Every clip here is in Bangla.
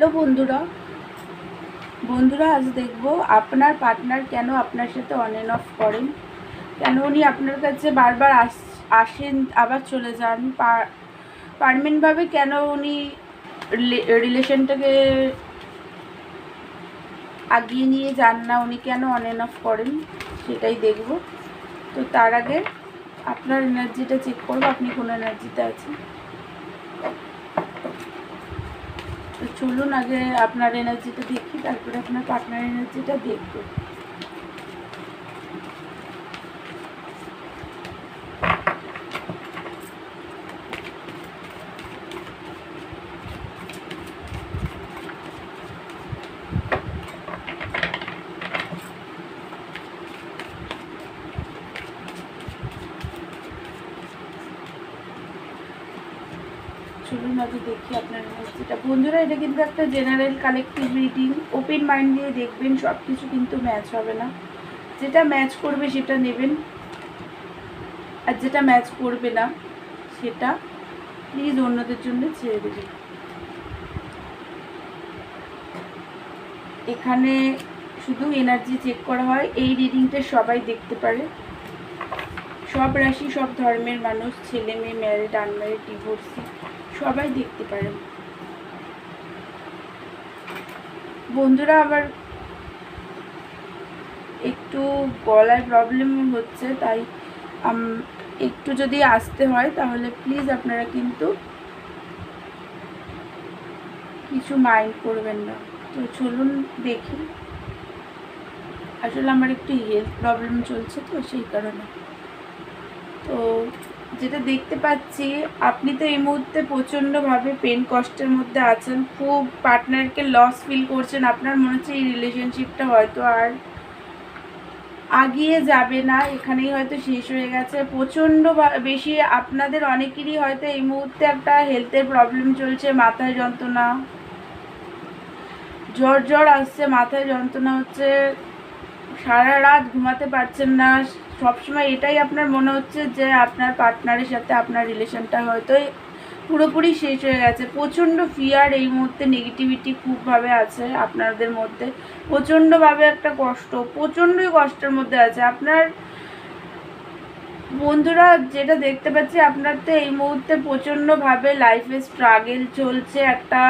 হ্যালো বন্ধুরা। বন্ধুরা, আজ দেখব আপনার পার্টনার কেন আপনার সাথে অন অ্যান্ড অফ করেন? কেন উনি আপনার কাছে বারবার আস, আসেন, আবার চলে যান? পারমানেন্টভাবে কেন উনি রিলেশনটাকে আগিয়ে নিয়ে যান না? উনি কেন অন অ্যান্ড অফ করেন? সেটাই দেখব। তো তার আগে আপনার এনার্জিটা চেক করব। আপনি কোন এনার্জিতে আছেন? তো চলুন আগে আপনার এনার্জিটা দেখি তারপরে আপনার পার্টনার এনার্জিটা দেখব। চলুন দেখি আপনার এনার্জিটা বন্ধুরা, এটা কিন্তু একটা general collective reading open mind দিয়ে দেখবেন সব কিছু কিন্তু ম্যাচ হবে না। যেটা ম্যাচ করবে, সেটা নেবেন। আর যেটা ম্যাচ করবে না, সেটা প্লিজ অন্যদের জন্য ছেড়ে দেবেন। এখানে শুধু এনার্জি চেক করা হয়, এই রিডিংটা সবাই দেখতে পারে। সব রাশি, সব ধর্মের মানুষ ছেলে মেয়ে ম্যারিড আনম্যারিড ডিভোর্সি সবাই দেখতে পারেন বন্ধুরা, আবার একটু গলায় প্রবলেম হচ্ছে, তাই একটু যদি আসতে হয়, তাহলে প্লিজ আপনারা কিন্তু কিছু মাইন্ড করবেন না। তো চলুন দেখি। আসলে আমার একটু হেলথ প্রবলেম চলছে তো, সেই কারণে। তো যেটা দেখতে পাচ্ছি, আপনি তো এই মুহূর্তে প্রচণ্ডভাবে পেন কষ্টের মধ্যে আছেন। খুব পার্টনারকে লস ফিল করছেন। আপনার মনে হচ্ছে এই রিলেশনশিপটা হয়তো আর আগিয়ে যাবে না। এখানেই হয়তো শেষ হয়ে গেছে। প্রচণ্ড বেশি আপনাদের অনেকেরই হয়তো এই মুহূর্তে একটা হেলথের প্রবলেম চলছে, মাথায় যন্ত্রণা। জ্বর জ্বর আসছে, মাথায় যন্ত্রণা হচ্ছে। সারা রাত ঘুমাতে পারছেন না। সবসময় এটাই আপনার মনে হচ্ছে যে আপনার পার্টনারের সাথে আপনার রিলেশনটা হয়তো পুরোপুরি শেষ হয়ে গেছে। প্রচণ্ড ফিয়ার এই মুহূর্তে নেগেটিভিটি খুবভাবে আছে আপনাদের মধ্যে। প্রচণ্ডভাবে একটা কষ্ট, প্রচণ্ডই কষ্টের মধ্যে আছে। আপনার বন্ধুরা যেটা দেখতে পাচ্ছি, আপনার তো এই মুহূর্তে প্রচণ্ডভাবে লাইফে স্ট্রাগেল চলছে। একটা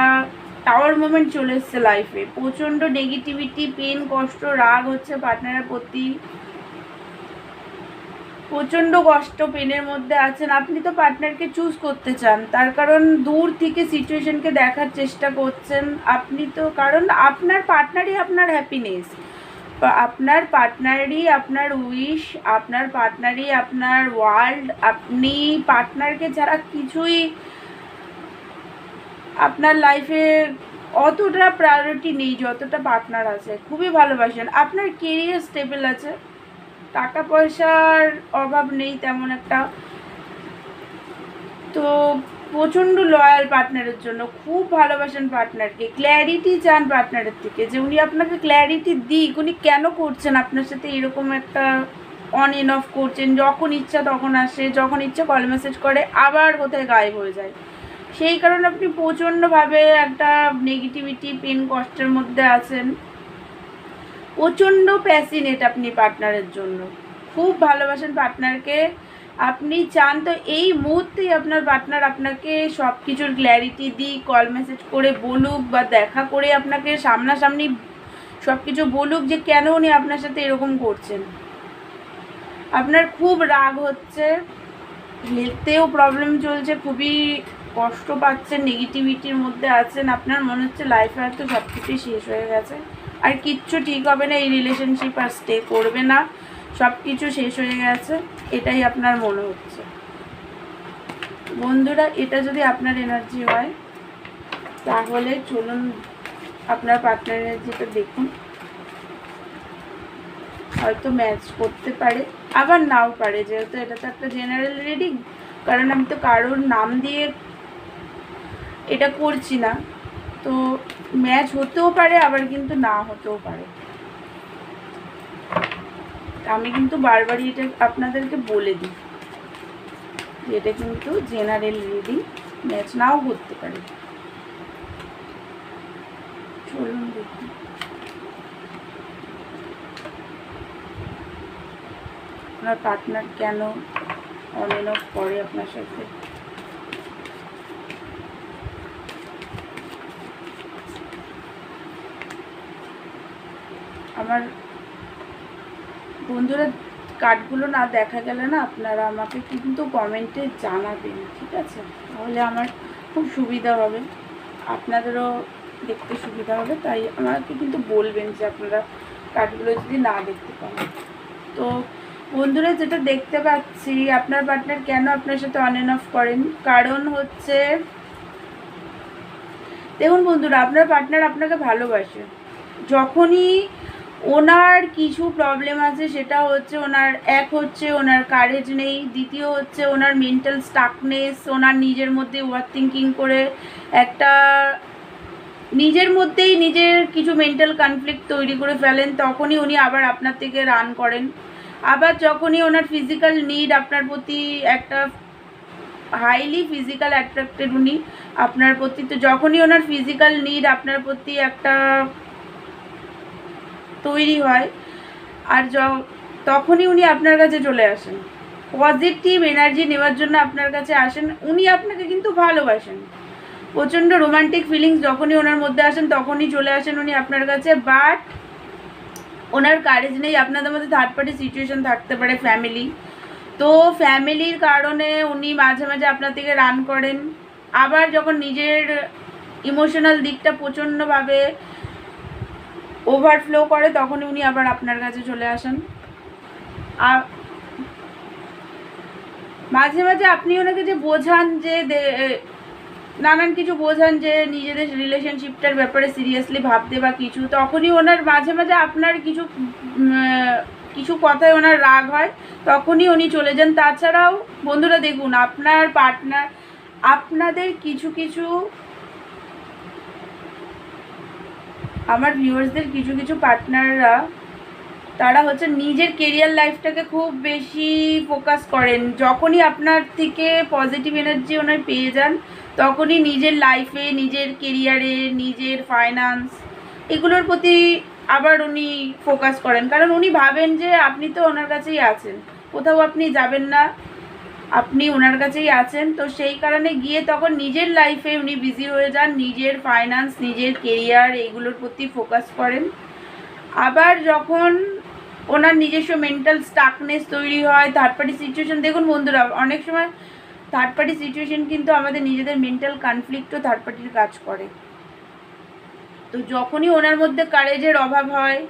টাওয়ার মোমেন্ট চলে এসছে লাইফে প্রচণ্ড নেগেটিভিটি পেন কষ্ট, রাগ হচ্ছে পার্টনারের প্রতি। প্রচণ্ড কষ্ট পেনের মধ্যে আছেন। আপনি তো পার্টনারকে চুজ করতে চান। তার কারণ দূর থেকে সিচুয়েশনকে দেখার চেষ্টা করছেন। আপনি তো, কারণ আপনার পার্টনারই আপনার হ্যাপিনেস আপনার পার্টনারই আপনার উইশ আপনার পার্টনারই আপনার ওয়ার্ল্ড আপনি পার্টনারকে ছাড়া কিছুই আপনার লাইফে অতটা প্রায়োরিটি নেই, যতটা পার্টনার আছে। খুবই ভালোবাসেন। আপনার কেরিয়ার স্টেবল আছে। টাকা পয়সার অভাব নেই তেমন একটা। তো প্রচণ্ড লয়াল পার্টনারের জন্য খুব ভালোবাসেন পার্টনারকে ক্ল্যারিটি চান পার্টনারের থেকে যে উনি আপনাকে ক্ল্যারিটি দিক, উনি কেন করছেন? আপনার সাথে এরকম একটা অন এন অফ করছেন। যখন ইচ্ছা তখন আসে, যখন ইচ্ছা কল মেসেজ করে, আবার কোথায় গায়েব হয়ে যায়। সেই কারণে আপনি প্রচণ্ডভাবে একটা নেগেটিভিটি পেন কষ্টের মধ্যে আছেন। প্রচণ্ড প্যাসিনেট আপনি পার্টনারের জন্য। খুব ভালোবাসেন পার্টনারকে আপনি চান তো এই মুহূর্তেই আপনার পার্টনার আপনাকে সব কিছুর ক্ল্যারিটি দিই কল মেসেজ করে বলুক বা দেখা করে আপনাকে সামনাসামনি সব কিছু বলুক যে কেন উনি আপনার সাথে এরকম করছেন। আপনার খুব রাগ হচ্ছে হেলথেও প্রবলেম চলছে, খুবই কষ্ট পাচ্ছেন নেগেটিভিটির মধ্যে আছেন, আপনার মনে হচ্ছে লাইফে হয়তো সব কিছুই শেষ হয়ে গেছে। আর কিচ্ছু ঠিক হবে না, এই রিলেশনশিপ আর স্টে করবে না সব কিছু শেষ হয়ে গেছে, এটাই আপনার মনে হচ্ছে। বন্ধুরা, এটা যদি আপনার এনার্জি হয়, তাহলে চলুন আপনার পার্টনার এনার্জিটা দেখুন। হয়তো ম্যাচ করতে পারে, আবার নাও পারে, যেহেতু এটা তো একটা জেনারেল রিডিং কারণ আমি তো কারোর নাম দিয়ে এটা করছি না। তো ম্যাচ হতেও পারে, আবার কিন্তু না হতেও পারে। আমি কিন্তু বারবারই এটা আপনাদেরকে বলে দিই। এটা কিন্তু জেনারেল রিডিং ম্যাচ নাও করতে পারে। চলুন দেখি। আপনার পার্টনার কেন অন এন্ড অফ করে আপনার সাথে? আমার বন্ধুরা কার্ডগুলো না দেখা গেলে না আপনারা আমাকে কিন্তু কমেন্টে জানাবেন, ঠিক আছে? তাহলে আমার খুব সুবিধা হবে। আপনাদেরও দেখতে সুবিধা হবে, তাই আমাকে কিন্তু বলবেন যে আপনারা কার্ডগুলো যদি না দেখতে পান। তো বন্ধুরা যেটা দেখতে পাচ্ছি, আপনার পার্টনার কেন আপনার সাথে অন অ্যান্ড অফ করেন? কারণ হচ্ছে, দেখুন বন্ধুরা, আপনার পার্টনার আপনাকে ভালোবাসে। যখনই ওনার কিছু প্রবলেম আছে, সেটা হচ্ছে ওনার এক হচ্ছে ওনার কারেজ নেই, দ্বিতীয় হচ্ছে ওনার মেন্টাল স্টাকনেস ওনার নিজের মধ্যে ওভার থিঙ্কিং করে একটা নিজের মধ্যেই নিজের কিছু মেন্টাল কনফ্লিক্ট তৈরি করে ফেলেন, তখনই উনি আবার আপনার থেকে রান করেন। আবার যখনই ওনার ফিজিক্যাল নিড আপনার প্রতি একটা হাইলি ফিজিক্যাল অ্যাট্রাক্টেড উনি, আপনার প্রতি, তো যখনই ওনার ফিজিক্যাল নিড আপনার প্রতি একটা তৈরি হয়। আর তখনই উনি আপনার কাছে চলে আসেন। পজিটিভ এনার্জি নেওয়ার জন্য আপনার কাছে আসেন। উনি আপনাকে কিন্তু ভালোবাসেন। প্রচণ্ড রোমান্টিক ফিলিংস যখনই ওনার মধ্যে আসেন, তখনই চলে আসেন উনি আপনার কাছে। বাট ওনার কারেজ নেই। আপনাদের মধ্যে থার্ড পার্টি সিচুয়েশন থাকতে পারে ফ্যামিলি তো ফ্যামিলির কারণে উনি মাঝে মাঝে আপনার থেকে রান করেন। আবার যখন নিজের ইমোশনাল দিকটা প্রচণ্ডভাবে ওভারফ্লো করে তখন উনি আবার আপনার কাছে চলে আসেন। আর মাঝে মাঝে আপনি ওনাকে যে বোঝান যে নানান কিছু বোঝান যে নিজেদের রিলেশনশিপটার ব্যাপারে সিরিয়াসলি ভাবতে বা কিছু, তখনই ওনার মাঝে মাঝে আপনার কিছু কিছু কথায় ওনার রাগ হয়, তখনই উনি চলে যান। তাছাড়াও বন্ধুরা দেখুন, আপনার পার্টনার আপনাদের কিছু কিছু আমার ভিউয়ার্সদের কিছু কিছু পার্টনাররা তারা হচ্ছে নিজের কেরিয়ার লাইফটাকে খুব বেশি ফোকাস করেন। যখনই আপনার থেকে পজিটিভ এনার্জি ওনার পেয়ে যান, তখনই নিজের লাইফে নিজের কেরিয়ারে নিজের ফাইন্যান্স এগুলোর প্রতি আবার উনি ফোকাস করেন। কারণ উনি ভাবেন যে আপনি তো ওনার কাছেই আছেন, কোথাও আপনি যাবেন না। আপনি ওনার কাছেই আছেন, তো সেই কারণে গিয়ে তখন নিজের লাইফে উনি বিজি হয়ে যান, নিজের ফাইন্যান্স নিজের কেরিয়ার এইগুলোর প্রতি ফোকাস করেন। আবার যখন ওনার নিজস্ব মেন্টাল স্টাকনেস তৈরি হয় থার্ড পার্টি সিচুয়েশন দেখুন বন্ধুরা, অনেক সময় থার্ড পার্টি সিচুয়েশন কিন্তু আমাদের নিজেদের মেন্টাল কনফ্লিক্টও থার্ড পার্টির কাজ করে। তো যখনই ওনার মধ্যে কারেজের অভাব হয়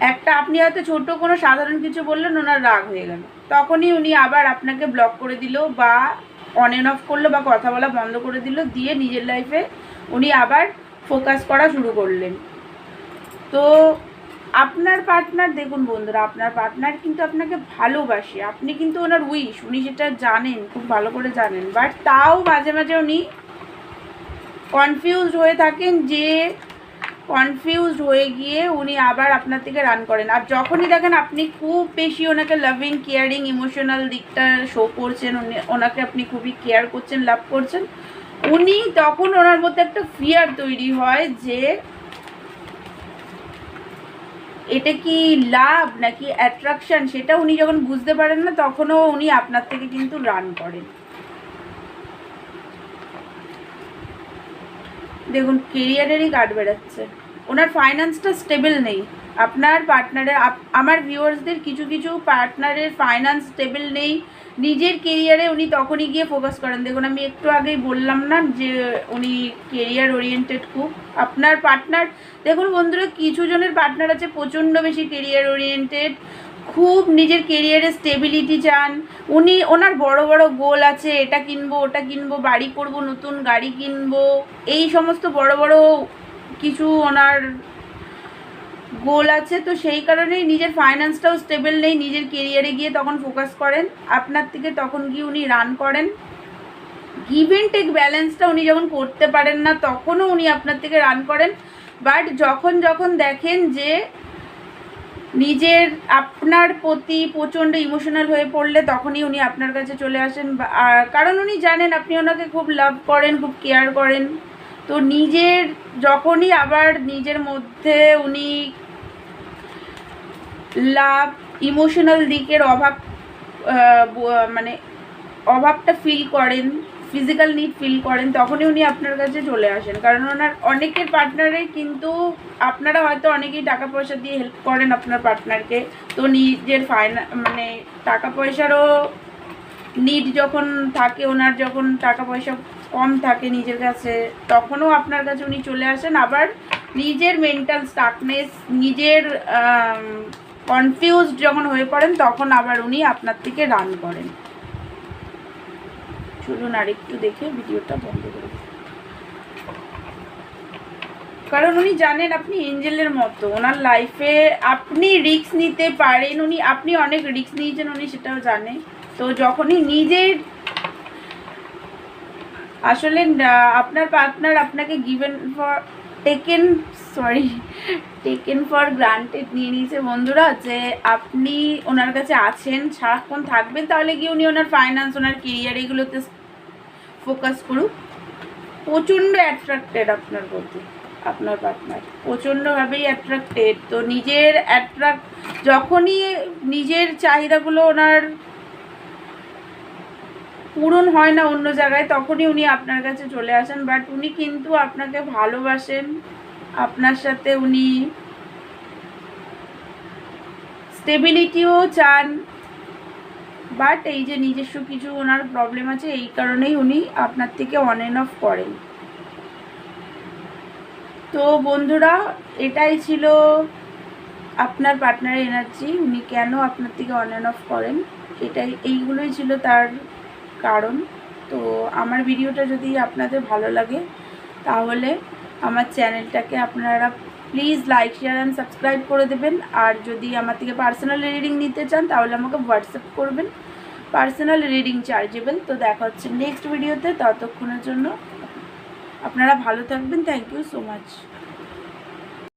একটা, আপনি হয়তো ছোট কোনো সাধারণ কিছু বললেন, ওনার রাগ হয়ে গেল। তখনই উনি আবার আপনাকে ব্লক করে দিল বা অন অ্যান্ড অফ করল বা কথা বলা বন্ধ করে দিল, দিয়ে নিজের লাইফে উনি আবার ফোকাস করা শুরু করলেন। তো আপনার পার্টনার দেখুন বন্ধুরা, আপনার পার্টনার কিন্তু আপনাকে ভালোবাসে। আপনি কিন্তু ওনার উইশ উনি সেটা জানেন, খুব ভালো করে জানেন। বাট তাও মাঝে মাঝে উনি কনফিউজড হয়ে থাকেন যে কনফিউজড হয়ে গিয়ে উনি আবার আপনার থেকে রান করেন। আর যখনই দেখেন আপনি খুব বেশি ওনাকে লাভিং কেয়ারিং ইমোশনাল দিকটা শো করছেন, উনি ওনাকে আপনি খুবই কেয়ার করছেন লাভ করছেন, উনি তখন ওনার মধ্যে একটা ফিয়ার তৈরি হয় যে এটা কি লাভ নাকি অ্যাট্রাকশন সেটা উনি যখন বুঝতে পারেন না, তখনও উনি আপনার থেকে কিন্তু রান করেন। দেখুন কেরিয়ারেরই কার্ড বেড়াচ্ছে ওনার ফাইন্যান্সটা স্টেবল নেই। আপনার পার্টনারের আমার ভিউয়ার্সদের কিছু কিছু পার্টনারের ফাইন্যান্স স্টেবল নেই। নিজের কেরিয়ারে উনি তখনই গিয়ে ফোকাস করেন। দেখুন, আমি একটু আগেই বললাম না যে উনি কেরিয়ার ওরিয়েন্টেড খুব। আপনার পার্টনার দেখুন বন্ধুরা, কিছু জনের পার্টনার আছে প্রচণ্ড বেশি কেরিয়ার ওরিয়েন্টেড খুব নিজের কেরিয়ারে স্টেবিলিটি চান। উনি, ওনার বড় বড় গোল আছে, এটা কিনবো, ওটা কিনবো, বাড়ি করব, নতুন গাড়ি কিনবো। এই সমস্ত বড় বড় কিছু ওনার গোল আছে। তো সেই কারণেই নিজের ফাইন্যান্সটাও স্টেবল নেই, নিজের কেরিয়ারে গিয়ে তখন ফোকাস করেন। আপনার থেকে তখন গিয়ে উনি রান করেন। গিভ অ্যান্ড টেক ব্যালেন্সটা উনি যখন করতে পারেন না, তখনও উনি আপনার থেকে রান করেন। বাট যখন যখন দেখেন যে নিজের, আপনার প্রতি প্রচণ্ড ইমোশনাল হয়ে পড়লে তখনই উনি আপনার কাছে চলে আসেন কারণ উনি জানেন আপনি ওনাকে খুব লাভ করেন, খুব কেয়ার করেন। তো নিজের, যখনই আবার নিজের মধ্যে উনি লাভ ইমোশনাল দিকের অভাব মানে অভাবটা ফিল করেন ফিজিক্যাল নিড ফিল করেন, তখনই উনি আপনার কাছে চলে আসেন। কারণ ওনার অনেকের পার্টনারে কিন্তু আপনারা হয়তো অনেকেই টাকা পয়সা দিয়ে হেল্প করেন আপনার পার্টনারকে তো নিজের ফাইনা মানে টাকা পয়সারও নিড যখন থাকে, ওনার যখন টাকা পয়সা কম থাকে নিজের কাছে, তখনও আপনার কাছে উনি চলে আসেন। আবার নিজের মেন্টাল স্টাকনেস নিজের কনফিউজড যখন হয়ে পড়েন, তখন আবার উনি আপনার থেকে রান করেন। চলুন আর একটু দেখে ভিডিওটা বন্ধ করে কারণ উনি জানেন আপনি এঞ্জেলের মতো, ওনার লাইফে আপনি রিক্স নিতে পারেন, উনি, আপনি অনেক রিক্স নিয়েছেন, উনি সেটাও জানে। তো যখনই নিজের আসলে আপনার পার্টনার আপনাকে given for taken sorry taken for granted নিয়ে নিয়েছে বন্ধুরা যে আপনি ওনার কাছে আছেন, সারাক্ষণ থাকবেন, তাহলে গিয়ে উনি ওনার ফাইন্যান্স ওনার কেরিয়ার এগুলোতে ফোকাস করুক। প্রচণ্ড অ্যাট্রাক্টেড আপনার প্রতি, আপনার পার্টনার প্রচণ্ডভাবেই অ্যাট্রাক্টেড তো নিজের অ্যাট্রাক্ট যখনই নিজের চাহিদাগুলো ওনার পূরণ হয় না অন্য জায়গায়, তখনই উনি আপনার কাছে চলে আসেন। বাট উনি কিন্তু আপনাকে ভালোবাসেন। আপনার সাথে উনি স্টেবিলিটিও চান। বাট এই যে নিজস্ব কিছু ওনার প্রবলেম আছে, এই কারণেই উনি আপনার থেকে অন অ্যান্ড অফ করেন। তো বন্ধুরা, এটাই ছিল আপনার পার্টনারের এনার্জি উনি কেন আপনার থেকে অন অ্যান্ড অফ করেন? এটাই, এইগুলোই ছিল তার কারণ, তো আমার ভিডিওটা যদি আপনাদের ভালো লাগে, তাহলে আমার চ্যানেলটাকে আপনারা please like share and subscribe করে দেবেন। আর যদি আমার থেকে পার্সোনাল রিডিং নিতে চান, তাহলে আমাকে হোয়াটসঅ্যাপ করবেন। পার্সোনাল রিডিং চার্জেবল তো দেখা হচ্ছে নেক্সট ভিডিওতে ততক্ষণের জন্য আপনারা ভালো থাকবেন। Thank you so much